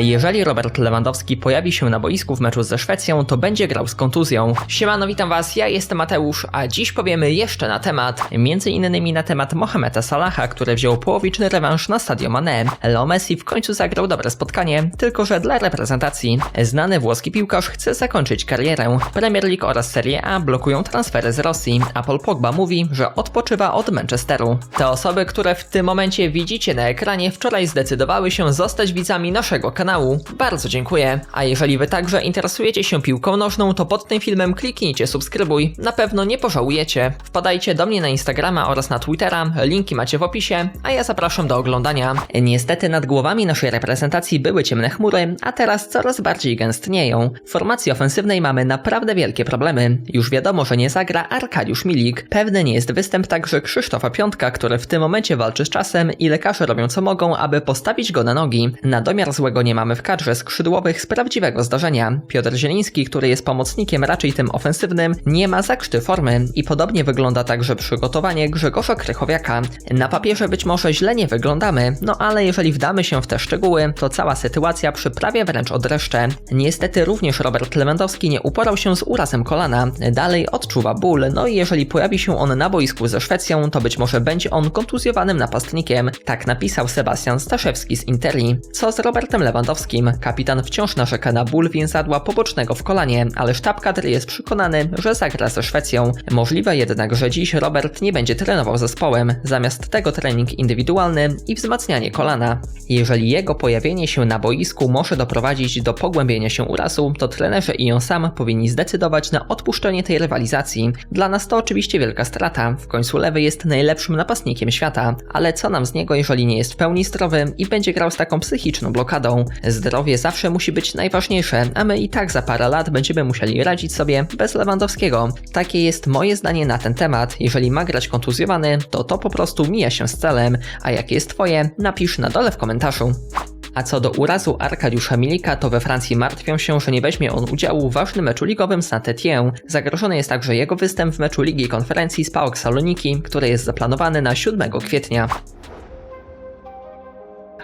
Jeżeli Robert Lewandowski pojawi się na boisku w meczu ze Szwecją, to będzie grał z kontuzją. Siemano, witam was, ja jestem Mateusz, a dziś powiemy jeszcze na temat, między innymi na temat Mohameda Salaha, który wziął połowiczny rewanż na Stadio Mané. Leo Messi w końcu zagrał dobre spotkanie, tylko że dla reprezentacji. Znany włoski piłkarz chce zakończyć karierę. Premier League oraz Serie A blokują transfery z Rosji, a Paul Pogba mówi, że odpoczywa od Manchesteru. Te osoby, które w tym momencie widzicie na ekranie, wczoraj zdecydowały się zostać widzami naszego kanału. Bardzo dziękuję. A jeżeli wy także interesujecie się piłką nożną, to pod tym filmem kliknijcie subskrybuj. Na pewno nie pożałujecie. Wpadajcie do mnie na Instagrama oraz na Twittera, linki macie w opisie, a ja zapraszam do oglądania. Niestety nad głowami naszej reprezentacji były ciemne chmury, a teraz coraz bardziej gęstnieją. W formacji ofensywnej mamy naprawdę wielkie problemy. Już wiadomo, że nie zagra Arkadiusz Milik. Pewny nie jest występ także Krzysztofa Piątka, który w tym momencie walczy z czasem i lekarze robią co mogą, aby postawić go na nogi. Na domiar złego nie mamy w kadrze skrzydłowych z prawdziwego zdarzenia. Piotr Zieliński, który jest pomocnikiem raczej tym ofensywnym, nie ma zakrzty formy i podobnie wygląda także przygotowanie Grzegorza Krychowiaka. Na papierze być może źle nie wyglądamy, no ale jeżeli wdamy się w te szczegóły, to cała sytuacja przyprawia wręcz od dreszcze. Niestety również Robert Lewandowski nie uporał się z urazem kolana, dalej odczuwa ból, no i jeżeli pojawi się on na boisku ze Szwecją, to być może będzie on kontuzjowanym napastnikiem. Tak napisał Sebastian Staszewski z Interi. Co z Robertem Lewandowskim? Kapitan wciąż narzeka na ból więzadła pobocznego w kolanie, ale sztab kadry jest przekonany, że zagra ze Szwecją. Możliwe jednak, że dziś Robert nie będzie trenował zespołem, zamiast tego trening indywidualny i wzmacnianie kolana. Jeżeli jego pojawienie się na boisku może doprowadzić do pogłębienia się urazu, to trenerzy i on sam powinni zdecydować na odpuszczenie tej rywalizacji. Dla nas to oczywiście wielka strata, w końcu lewy jest najlepszym napastnikiem świata, ale co nam z niego, jeżeli nie jest w pełni zdrowy i będzie grał z taką psychiczną blokadą? Zdrowie zawsze musi być najważniejsze, a my i tak za parę lat będziemy musieli radzić sobie bez Lewandowskiego. Takie jest moje zdanie na ten temat. Jeżeli ma grać kontuzjowany, to to po prostu mija się z celem, a jakie jest twoje, napisz na dole w komentarzu. A co do urazu Arkadiusza Milika, to we Francji martwią się, że nie weźmie on udziału w ważnym meczu ligowym Saint-Étienne. Zagrożony jest także jego występ w meczu Ligi Konferencji z PAOK Saloniki, który jest zaplanowany na 7 kwietnia.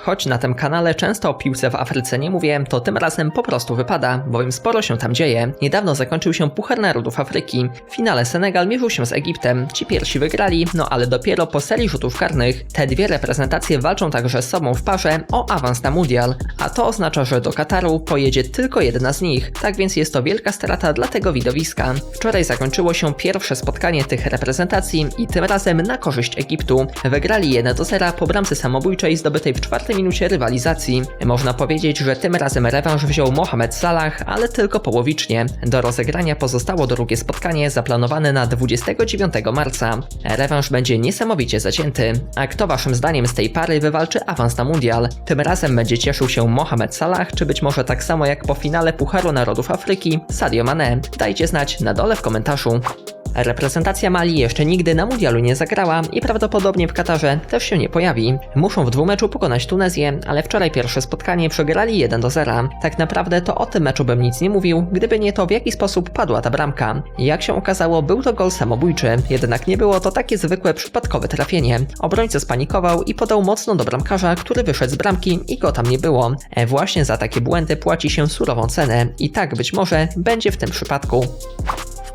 Choć na tym kanale często o piłce w Afryce nie mówię, to tym razem po prostu wypada, bowiem sporo się tam dzieje. Niedawno zakończył się Puchar Narodów Afryki. W finale Senegal mierzył się z Egiptem. Ci pierwsi wygrali, no ale dopiero po serii rzutów karnych. Te dwie reprezentacje walczą także z sobą w parze o awans na mundial, a to oznacza, że do Kataru pojedzie tylko jedna z nich. Tak więc jest to wielka strata dla tego widowiska. Wczoraj zakończyło się pierwsze spotkanie tych reprezentacji i tym razem na korzyść Egiptu. Wygrali 1 do 0 po bramce samobójczej zdobytej w czwartej minucie rywalizacji. Można powiedzieć, że tym razem rewanż wziął Mohamed Salah, ale tylko połowicznie. Do rozegrania pozostało drugie spotkanie zaplanowane na 29 marca. Rewanż będzie niesamowicie zacięty. A kto waszym zdaniem z tej pary wywalczy awans na mundial? Tym razem będzie cieszył się Mohamed Salah, czy być może tak samo jak po finale Pucharu Narodów Afryki Sadio Mane? Dajcie znać na dole w komentarzu. Reprezentacja Mali jeszcze nigdy na mundialu nie zagrała i prawdopodobnie w Katarze też się nie pojawi. Muszą w dwumeczu pokonać Tunezję, ale wczoraj pierwsze spotkanie przegrali 1 do 0. Tak naprawdę to o tym meczu bym nic nie mówił, gdyby nie to w jaki sposób padła ta bramka. Jak się okazało, był to gol samobójczy, jednak nie było to takie zwykłe przypadkowe trafienie. Obrońca spanikował i podał mocno do bramkarza, który wyszedł z bramki i go tam nie było. E właśnie za takie błędy płaci się surową cenę i tak być może będzie w tym przypadku.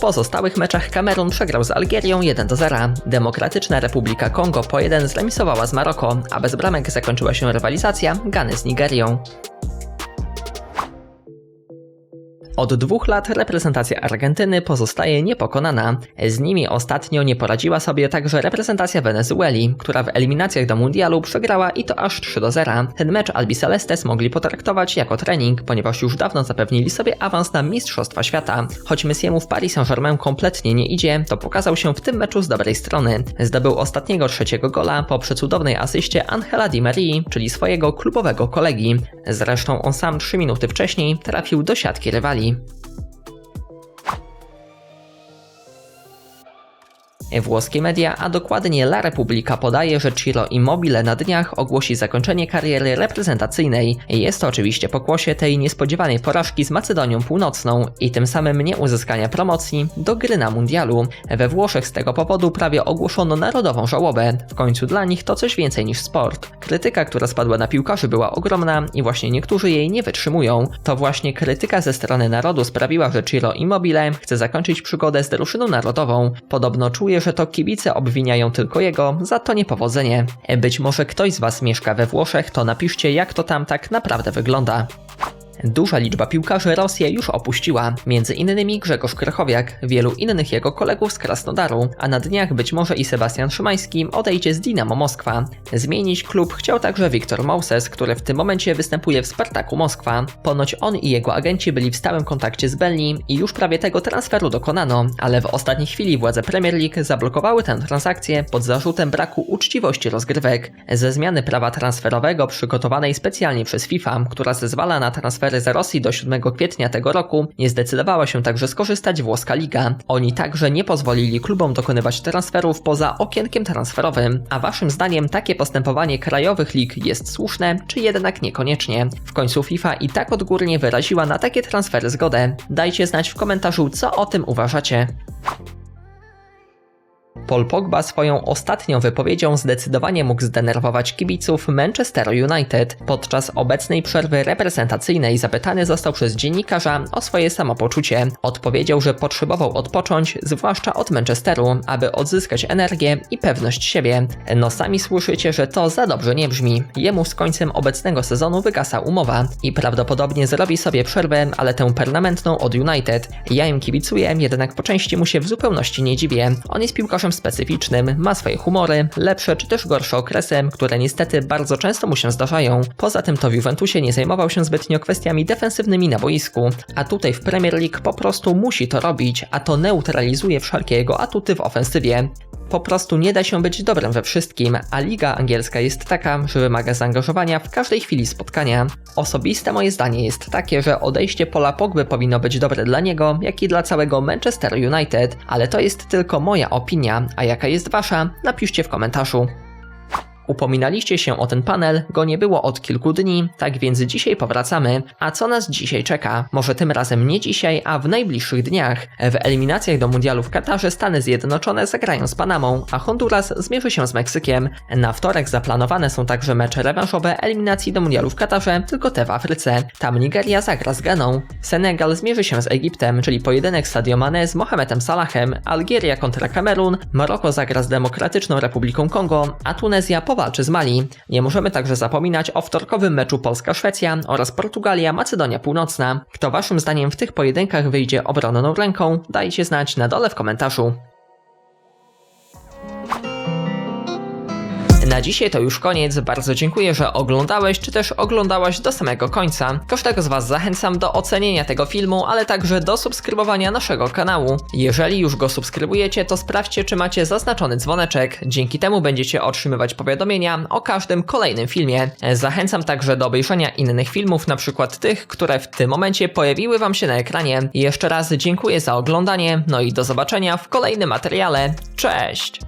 Pozostałych meczach Kamerun przegrał z Algierią 1 do 0. Demokratyczna Republika Kongo po 1 zremisowała z Maroko, a bez bramek zakończyła się rywalizacja Gany z Nigerią. Od dwóch lat reprezentacja Argentyny pozostaje niepokonana. Z nimi ostatnio nie poradziła sobie także reprezentacja Wenezueli, która w eliminacjach do mundialu przegrała i to aż 3 do 0. Ten mecz Albicelestes mogli potraktować jako trening, ponieważ już dawno zapewnili sobie awans na Mistrzostwa Świata. Choć Messiemu w Paris Saint-Germain kompletnie nie idzie, to pokazał się w tym meczu z dobrej strony. Zdobył ostatniego trzeciego gola po przecudownej asyście Angela Di Marii, czyli swojego klubowego kolegi. Zresztą on sam 3 minuty wcześniej trafił do siatki rywali. компаний. Włoskie media, a dokładnie La Repubblica podaje, że Ciro Immobile na dniach ogłosi zakończenie kariery reprezentacyjnej. Jest to oczywiście pokłosie tej niespodziewanej porażki z Macedonią Północną i tym samym nie uzyskania promocji do gry na mundialu. We Włoszech z tego powodu prawie ogłoszono narodową żałobę. W końcu dla nich to coś więcej niż sport. Krytyka, która spadła na piłkarzy była ogromna i właśnie niektórzy jej nie wytrzymują. To właśnie krytyka ze strony narodu sprawiła, że Ciro Immobile chce zakończyć przygodę z drużyną narodową. Podobno czuje, że to kibice obwiniają tylko jego za to niepowodzenie. Być może ktoś z Was mieszka we Włoszech, to napiszcie jak to tam tak naprawdę wygląda. Duża liczba piłkarzy Rosję już opuściła, między innymi Grzegorz Krychowiak, wielu innych jego kolegów z Krasnodaru, a na dniach być może i Sebastian Szymański odejdzie z Dinamo Moskwa. Zmienić klub chciał także Wiktor Moses, który w tym momencie występuje w Spartaku Moskwa. Ponoć on i jego agenci byli w stałym kontakcie z Belli i już prawie tego transferu dokonano, ale w ostatniej chwili władze Premier League zablokowały tę transakcję pod zarzutem braku uczciwości rozgrywek. Ze zmiany prawa transferowego przygotowanej specjalnie przez FIFA, która zezwala na transfer transfery z Rosji do 7 kwietnia tego roku nie zdecydowała się także skorzystać włoska liga. Oni także nie pozwolili klubom dokonywać transferów poza okienkiem transferowym. A waszym zdaniem takie postępowanie krajowych lig jest słuszne, czy jednak niekoniecznie? W końcu FIFA i tak odgórnie wyraziła na takie transfery zgodę. Dajcie znać w komentarzu, co o tym uważacie. Paul Pogba swoją ostatnią wypowiedzią zdecydowanie mógł zdenerwować kibiców Manchester United. Podczas obecnej przerwy reprezentacyjnej zapytany został przez dziennikarza o swoje samopoczucie. Odpowiedział, że potrzebował odpocząć, zwłaszcza od Manchesteru, aby odzyskać energię i pewność siebie. No sami słyszycie, że to za dobrze nie brzmi. Jemu z końcem obecnego sezonu wygasa umowa i prawdopodobnie zrobi sobie przerwę, ale tę permanentną od United. Ja im kibicuję, jednak po części mu się w zupełności nie dziwię. On jest piłkarzem specyficznym, ma swoje humory, lepsze czy też gorsze okresy, które niestety bardzo często mu się zdarzają. Poza tym to w Juventusie nie zajmował się zbytnio kwestiami defensywnymi na boisku, a tutaj w Premier League po prostu musi to robić, a to neutralizuje wszelkie jego atuty w ofensywie. Po prostu nie da się być dobrym we wszystkim, a liga angielska jest taka, że wymaga zaangażowania w każdej chwili spotkania. Osobiste moje zdanie jest takie, że odejście Pola Pogby powinno być dobre dla niego, jak i dla całego Manchester United, ale to jest tylko moja opinia, a jaka jest wasza? Napiszcie w komentarzu. Upominaliście się o ten panel, go nie było od kilku dni, tak więc dzisiaj powracamy. A co nas dzisiaj czeka? Może tym razem nie dzisiaj, a w najbliższych dniach. W eliminacjach do mundialu w Katarze Stany Zjednoczone zagrają z Panamą, a Honduras zmierzy się z Meksykiem. Na wtorek zaplanowane są także mecze rewanżowe eliminacji do mundialu w Katarze, tylko te w Afryce. Tam Nigeria zagra z Ganą. Senegal zmierzy się z Egiptem, czyli pojedynek Sadio Mane z Salahem, Algieria kontra Kamerun, Maroko zagra z Demokratyczną Republiką Kongo, a Tunezja powalczy z Mali. Nie możemy także zapominać o wtorkowym meczu Polska-Szwecja oraz Portugalia-Macedonia Północna. Kto waszym zdaniem w tych pojedynkach wyjdzie obronną ręką, dajcie znać na dole w komentarzu. Na dzisiaj to już koniec. Bardzo dziękuję, że oglądałeś, czy też oglądałaś do samego końca. Każdego z Was zachęcam do ocenienia tego filmu, ale także do subskrybowania naszego kanału. Jeżeli już go subskrybujecie, to sprawdźcie, czy macie zaznaczony dzwoneczek. Dzięki temu będziecie otrzymywać powiadomienia o każdym kolejnym filmie. Zachęcam także do obejrzenia innych filmów, na przykład tych, które w tym momencie pojawiły Wam się na ekranie. Jeszcze raz dziękuję za oglądanie, no i do zobaczenia w kolejnym materiale. Cześć!